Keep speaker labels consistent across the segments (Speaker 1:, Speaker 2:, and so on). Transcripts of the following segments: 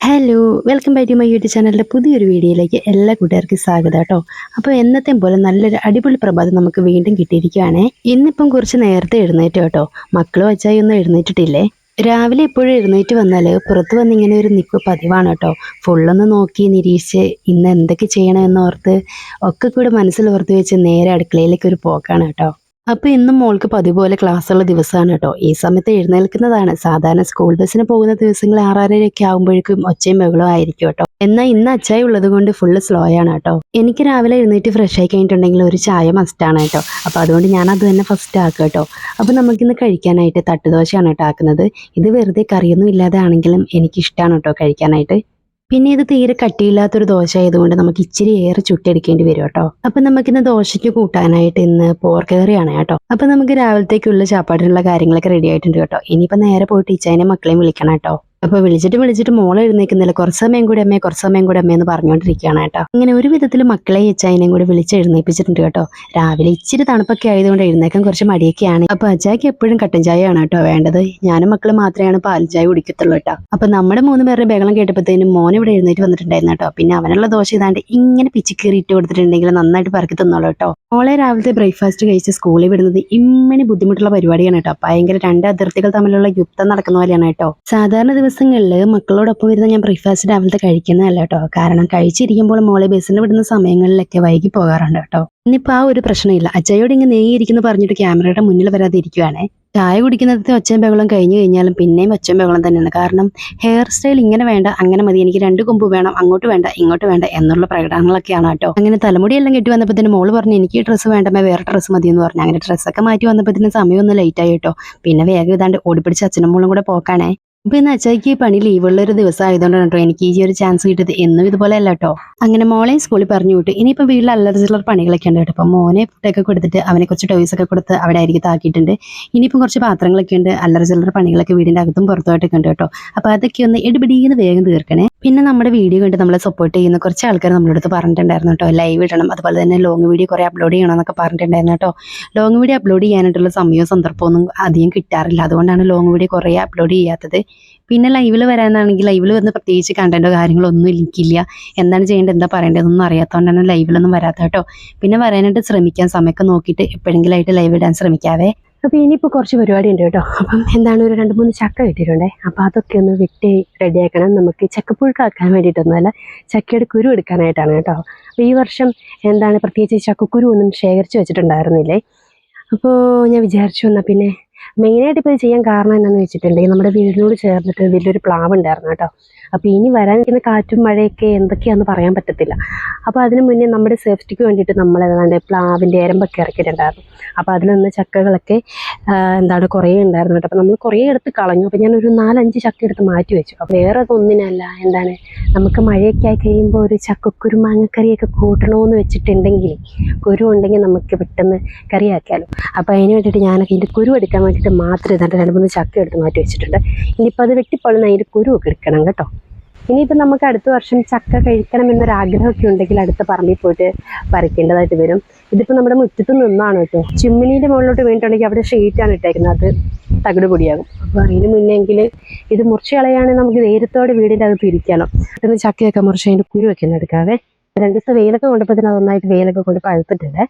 Speaker 1: Hello welcome back to my YouTube ചാനലിന്റെ പുതിയൊരു വീഡിയോയിലേക്ക് എല്ലാ കൂട്ടുകാർക്കും സ്വാഗതം കേട്ടോ. അപ്പോൾ എന്നത്തെ പോലെ നല്ലൊരു അടിപൊളി പ്രഭാതം നമുക്ക് വീണ്ടും കിട്ടിയിരിക്കുകയാണേ. ഇന്നിപ്പം കുറച്ച് നേരത്തെ എഴുന്നേറ്റ് കേട്ടോ. മക്കളും അച്ചായി ഒന്നും എഴുന്നേറ്റിട്ടില്ലേ? രാവിലെ എപ്പോഴും എഴുന്നേറ്റ് വന്നാൽ പുറത്ത് വന്ന് ഇങ്ങനെ ഒരു നിപ്പ് പതിവാണ് കേട്ടോ. ഫുള്ളൊന്ന് നോക്കി നിരീക്ഷിച്ച് ഇന്ന് എന്തൊക്കെ ചെയ്യണമെന്ന് ഓർത്ത് ഒക്കെ കൂടെ മനസ്സിൽ ഓർത്ത് വെച്ച് നേരെ അടുക്കളയിലേക്ക് ഒരു പോക്കാണ് കേട്ടോ. അപ്പോൾ ഇന്നും മോൾക്ക് പതിപോലെ ക്ലാസ്സുള്ള ദിവസമാണ് കേട്ടോ. ഈ സമയത്ത് എഴുന്നേൽക്കുന്നതാണ്. സാധാരണ സ്കൂൾ ബസ്സിന് പോകുന്ന ദിവസങ്ങൾ ആറാറരയൊക്കെ ആകുമ്പോഴേക്കും ഒച്ചയും ബഹളവും ആയിരിക്കും കേട്ടോ. എന്നാൽ ഇന്ന് അച്ചായ ഉള്ളത് കൊണ്ട് ഫുള്ള് സ്ലോ ആണ് കേട്ടോ. എനിക്ക് രാവിലെ എഴുന്നേറ്റ് ഫ്രഷ് ആയി കഴിഞ്ഞിട്ടുണ്ടെങ്കിൽ ഒരു ചായ മസ്റ്റാണ് കേട്ടോ. അപ്പോൾ അതുകൊണ്ട് ഞാൻ അത് തന്നെ ഫസ്റ്റ് ആക്കുക കേട്ടോ. അപ്പോൾ നമുക്കിന്ന് കഴിക്കാനായിട്ട് തട്ടുദോശയാണ് കേട്ടോ ആക്കുന്നത്. ഇത് വെറുതെ കറിയൊന്നും ഇല്ലാതെ ആണെങ്കിലും എനിക്കിഷ്ടമാണ് കേട്ടോ കഴിക്കാനായിട്ട്. പിന്നെ ഇത് തീരെ കട്ടിയില്ലാത്തൊരു ദോശ ആയതുകൊണ്ട് നമുക്ക് ഇച്ചിരി ഏറെ ചുട്ടെടുക്കേണ്ടി വരും കേട്ടോ. അപ്പൊ നമുക്കിന്ന് ദോശയ്ക്ക് കൂട്ടാനായിട്ട് ഇന്ന് പോർക്കേറിയാണ് കേട്ടോ. അപ്പൊ നമുക്ക് രാവിലത്തേക്കുള്ള ചാപ്പാടിനുള്ള കാര്യങ്ങളൊക്കെ റെഡി ആയിട്ടുണ്ട് കേട്ടോ. ഇനിയിപ്പോ നേരെ പോയിട്ട് ഇച്ചായനെ മക്കളെയും വിളിക്കണം കേട്ടോ. അപ്പൊ വിളിച്ചിട്ട് വിളിച്ചിട്ട് മോളെ എഴുന്നേക്കുന്നില്ല കുറച്ച് സമയം കൂടി അമ്മേ കുറച്ച് സമയം കൂടി അമ്മയെന്ന് പറഞ്ഞുകൊണ്ടിരിക്കുകയാണ് കേട്ടോ. ഇങ്ങനെ ഒരു വിധത്തിൽ മക്കളെ ഇച്ചായനെയും കൂടി വിളിച്ച് എഴുന്നേപ്പിച്ചിട്ടുണ്ട് കേട്ടോ. രാവിലെ ഇച്ചിരി തണുപ്പൊക്കെ ആയതുകൊണ്ട് എഴുന്നേക്കാൻ കുറച്ച് മടിയൊക്കെയാണ്. അപ്പൊ അച്ചായ്ക്ക് എപ്പോഴും കട്ടൻ ചായയാണ് കേട്ടോ വേണ്ടത്. ഞാനും മക്കൾ മാത്രമാണ് പാൽ ചായ കുടിക്കത്തുള്ളൂ കേട്ടോ. അപ്പൊ നമ്മുടെ മൂന്ന് പേരുടെ ബഹളം കേട്ടപ്പോഴത്തേനും മോൻ ഇവിടെ എഴുന്നേറ്റ് വന്നിട്ടുണ്ടായിരുന്നു കേട്ടോ. പിന്നെ അവനുള്ള ദോശ ഇതാണ്ട് ഇങ്ങനെ പിച്ചിക്കേറി ഇട്ട് കൊടുത്തിട്ടുണ്ടെങ്കിൽ നന്നായിട്ട് പറക്കി തന്നോളൂ കേട്ടോ. മോളെ രാവിലത്തെ ബ്രേക്ക്ഫാസ്റ്റ് കഴിച്ച് സ്കൂളിൽ വിടുന്നത് ഇമ്മനി ബുദ്ധിമുട്ടുള്ള പരിപാടിയാണ് കേട്ടോ. ഭയങ്കര രണ്ട് അതിർത്തികൾ തമ്മിലുള്ള യുദ്ധം നടക്കുന്ന പോലെയാണ് കേട്ടോ. സാധാരണ ദിവസങ്ങളിൽ മക്കളോടൊപ്പം വരുന്ന ഞാൻ ബ്രേക്ക്ഫാസ്റ്റ് രാവിലത്തെ കഴിക്കുന്നതല്ല കേട്ടോ കാരണം കഴിച്ചിരിക്കുമ്പോൾ മോളെ ബസ്സിന് വിടുന്ന സമയങ്ങളിലൊക്കെ വൈകി പോകാറുണ്ട് കേട്ടോ ഇന്നിപ്പോൾ ആ ഒരു പ്രശ്നമില്ല. അച്ഛയോട് ഇങ്ങനെ നെയ്യിരിക്കുന്നു പറഞ്ഞിട്ട് ക്യാമറയുടെ മുന്നിൽ വരാതെ ഇരിക്കുവാണേ ചായ കുടിക്കുന്നതിന് ഒച്ചയും ബഹളം കഴിഞ്ഞു കഴിഞ്ഞാലും പിന്നെയും ഒച്ചയും ബഹളം തന്നെയാണ്. കാരണം ഹെയർ സ്റ്റൈൽ ഇങ്ങനെ വേണ്ട അങ്ങനെ മതി. എനിക്ക് രണ്ട് കൊമ്പ് വേണം അങ്ങോട്ട് വേണ്ട ഇങ്ങോട്ട് വേണ്ട എന്നുള്ള പ്രകടനങ്ങളൊക്കെയാണ് കേട്ടോ അങ്ങനെ തലമുടിയെല്ലാം കെട്ടി വന്നപ്പോൾ മോൾ പറഞ്ഞു എനിക്ക് ഈ ഡ്രസ്സ് വേണ്ടമേ വേറെ ഡ്രസ്സ് മതി എന്ന് പറഞ്ഞു. അങ്ങനെ ഡ്രസ്സൊക്കെ മാറ്റി വന്നപ്പോൾ സമയം ഒന്ന് ലേറ്റ് ആയി കേട്ടോ പിന്നെ വേഗം ഇതാണ്ട് ഓടിപ്പിടിച്ച് അച്ഛനും മോളും കൂടെ പോക്കാണേ. അപ്പൊ ഇന്ന് അച്ചായിക്ക് പണി ലീവുള്ള ഒരു ദിവസം ആയതുകൊണ്ടാണ് കേട്ടോ എനിക്ക് ഈ ഒരു ചാൻസ് കിട്ടിയത്. എന്നും ഇതുപോലെ അല്ല കേട്ടോ. അങ്ങനെ മോളെ സ്കൂളിൽ പറഞ്ഞു വിട്ടു. ഇനിയിപ്പോൾ വീട്ടിൽ അല്ലറ ചില്ലറ പണികളൊക്കെ ഉണ്ട് കേട്ടോ. അപ്പോൾ മോനെ ഫുഡൊക്കെ കൊടുത്തിട്ട് അവനെ കുറച്ച് ടോയ്സ് ഒക്കെ കൊടുത്ത് അവിടെ ആയിരിക്കും താക്കിയിട്ടുണ്ട്. ഇനിയിപ്പം കുറച്ച് പാത്രങ്ങളൊക്കെ ഉണ്ട്. അല്ലറ ചില്ലറ പണികളൊക്കെ വീടിന്റെ അകത്തും പുറത്തുമായിട്ടൊക്കെ ഉണ്ട് കേട്ടോ. അപ്പോൾ അതൊക്കെ ഒന്ന് ഇടിപിടിന്ന് വേഗം തീർക്കണേ. പിന്നെ നമ്മുടെ വീഡിയോ കണ്ട് നമ്മളെ സപ്പോർട്ട് ചെയ്യുന്ന കുറച്ച് ആൾക്കാർ നമ്മുടെ അടുത്ത് പറഞ്ഞിട്ടുണ്ടായിരുന്നു കേട്ടോ. ലൈവ് ഇടണം. അതുപോലെ തന്നെ ലോങ് വീഡിയോ കുറേ അപ്ലോഡ് ചെയ്യണം എന്നൊക്കെ പറഞ്ഞിട്ടുണ്ടായിരുന്നു കേട്ടോ. ലോങ് വീഡിയോ അപ്ലോഡ് ചെയ്യാനായിട്ടുള്ള സമയവും സന്ദർഭമൊന്നും അധികം കിട്ടാറില്ല. അതുകൊണ്ടാണ് ലോങ് വീഡിയോ കുറേ അപ്ലോഡ് ചെയ്യാത്തത്. പിന്നെ ലൈവിൽ വരാനാണെങ്കിൽ ലൈവിൽ വന്ന് പ്രത്യേകിച്ച് കണ്ടന്റോ കാര്യങ്ങളോ ഒന്നും എനിക്കില്ല. എന്താണ് ചെയ്യേണ്ടത്? എന്താ പറയേണ്ടതെന്നൊന്നും അറിയാത്തതുകൊണ്ടാണ് ലൈവിലൊന്നും വരാത്ത കേട്ടോ. പിന്നെ വരാനായിട്ട് ശ്രമിക്കാൻ സമയമൊക്കെ നോക്കിയിട്ട് എപ്പോഴെങ്കിലായിട്ട് ലൈവ് ഇടാൻ ശ്രമിക്കാവേ. അപ്പോൾ ഇനിയിപ്പോൾ കുറച്ച് പരിപാടി ഉണ്ട് കേട്ടോ. അപ്പം എന്താണ് ഒരു രണ്ട് മൂന്ന് ചക്ക കിട്ടിയിട്ടുണ്ടേ? അപ്പോൾ അതൊക്കെ ഒന്ന് വെട്ടി റെഡിയാക്കണം. നമുക്ക് ചക്കപ്പുഴുക്കാക്കാൻ വേണ്ടിയിട്ടൊന്നുമല്ല ചക്കയുടെ കുരു എടുക്കാനായിട്ടാണ് കേട്ടോ. അപ്പോൾ ഈ വർഷം എന്താണ് പ്രത്യേകിച്ച് ചക്കക്കുരു ഒന്നും ശേഖരിച്ച് വെച്ചിട്ടുണ്ടായിരുന്നില്ലേ? അപ്പോൾ ഞാൻ വിചാരിച്ചു എന്നാൽ പിന്നെ മെയിനായിട്ട് ഇപ്പോൾ ഇത് ചെയ്യാൻ കാരണം എന്താണെന്ന് വെച്ചിട്ടുണ്ടെങ്കിൽ നമ്മുടെ വീടിനോട് ചേർന്നിട്ട് വലിയൊരു പ്ലാവ് ഉണ്ടായിരുന്നു കേട്ടോ. അപ്പോൾ ഇനി വരാൻ വരാനിരിക്കുന്ന കാറ്റും മഴയൊക്കെ എന്തൊക്കെയാണെന്ന് പറയാൻ പറ്റത്തില്ല. അപ്പോൾ അതിന് മുന്നേ നമ്മുടെ സേഫ്റ്റിക്ക് വേണ്ടിയിട്ട് നമ്മൾ ഏതാണ്ട് പ്ലാവിന്റെ എരമ്പൊക്കെ ഇറക്കിയിട്ടുണ്ടായിരുന്നു. അപ്പോൾ അതിൽ നിന്ന് ചക്കകളൊക്കെ എന്താണ് കുറേ ഉണ്ടായിരുന്നു കേട്ടോ. അപ്പോൾ നമ്മൾ കുറേ എടുത്ത് കളഞ്ഞു. അപ്പോൾ ഞാനൊരു നാലഞ്ച് ചക്ക എടുത്ത് മാറ്റി വെച്ചു. അപ്പോൾ വേറെ ഒന്നിനല്ല എന്താണ് നമുക്ക് മഴയൊക്കെ ആയി കഴിയുമ്പോൾ ഒരു ചക്കക്കുരു മാങ്ങക്കറിയൊക്കെ കൂട്ടണമെന്ന് വെച്ചിട്ടുണ്ടെങ്കിൽ കുരു ഉണ്ടെങ്കിൽ നമുക്ക് പെട്ടെന്ന് കറിയാക്കിയാലും. അപ്പോൾ അതിന് വേണ്ടിയിട്ട് ഞാനൊക്കെ ഇതിന്റെ കുരു എടുക്കാൻ വേണ്ടിയിട്ട് മാത്രം ഇതാണ്ട് രണ്ട് മൂന്ന് ചക്ക എടുത്ത് മാറ്റി വെച്ചിട്ടുണ്ട്. ഇനിയിപ്പോൾ അത് വെട്ടിപ്പൊള്ളുന്ന അതിന്റെ കുരുവൊക്കെ എടുക്കണം കേട്ടോ. ഇനിയിപ്പോൾ നമുക്ക് അടുത്ത വർഷം ചക്ക കഴിക്കണം എന്നൊരാഗ്രഹമൊക്കെ ഉണ്ടെങ്കിൽ അടുത്ത പറമ്പിൽ പോയിട്ട് പറിക്കേണ്ടതായിട്ട് വരും. ഇതിപ്പോൾ നമ്മുടെ മുറ്റത്ത് നിന്നാണ് കേട്ടോ. ചിമ്മിനീന്റെ മുകളിലോട്ട് വീണിട്ടുണ്ടെങ്കിൽ അവിടെ ഷീറ്റാണ് ഇട്ടേക്കുന്നത്. അത് തകിട് പൊടിയാകും. അപ്പോൾ അതിന് മുന്നെങ്കിൽ ഇത് മുറിച്ച് കളയാണെങ്കിൽ നമുക്ക് നേരത്തോടെ വീടിന്റെ അകത്ത് ഇരിക്കാനോ പെട്ടെന്ന് ചക്കയൊക്കെ മുറിച്ച് അതിന്റെ കുരുവൊക്കെ ഒന്ന് എടുക്കാവേ. രണ്ട് ദിവസം വെയിലൊക്കെ കൊണ്ടപ്പോൾ തന്നെ നന്നായിട്ട് വെയിലൊക്കെ കൊണ്ട് പഴുത്തിട്ടുണ്ട്.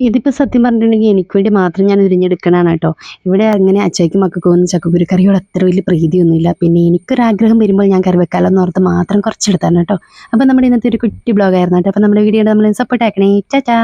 Speaker 1: ഇതിപ്പോൾ സത്യം പറഞ്ഞിട്ടുണ്ടെങ്കിൽ എനിക്ക് വേണ്ടി മാത്രം ഞാൻ ഉരിഞ്ഞെടുക്കണതാണ് കേട്ടോ. ഇവിടെ അങ്ങനെ അച്ചായ്ക്കും മക്കൾക്ക് ഒന്നും ചക്കക്കുരു കറിയോട് അത്ര വലിയ പ്രീതിയൊന്നുമില്ല. പിന്നെ എനിക്കൊരാഗ്രഹം വരുമ്പോൾ ഞാൻ കറി വെക്കാമല്ലോ എന്ന് ഓർത്ത് മാത്രം കുറച്ചെടുത്താണ് കേട്ടോ. അപ്പോൾ നമ്മുടെ ഇന്നത്തെ ഒരു കുട്ടി ബ്ലോഗായിരുന്നു കേട്ടോ. അപ്പോൾ നമ്മുടെ വീഡിയോ നമ്മൾ സപ്പോർട്ട് ആക്കണേ. ചാ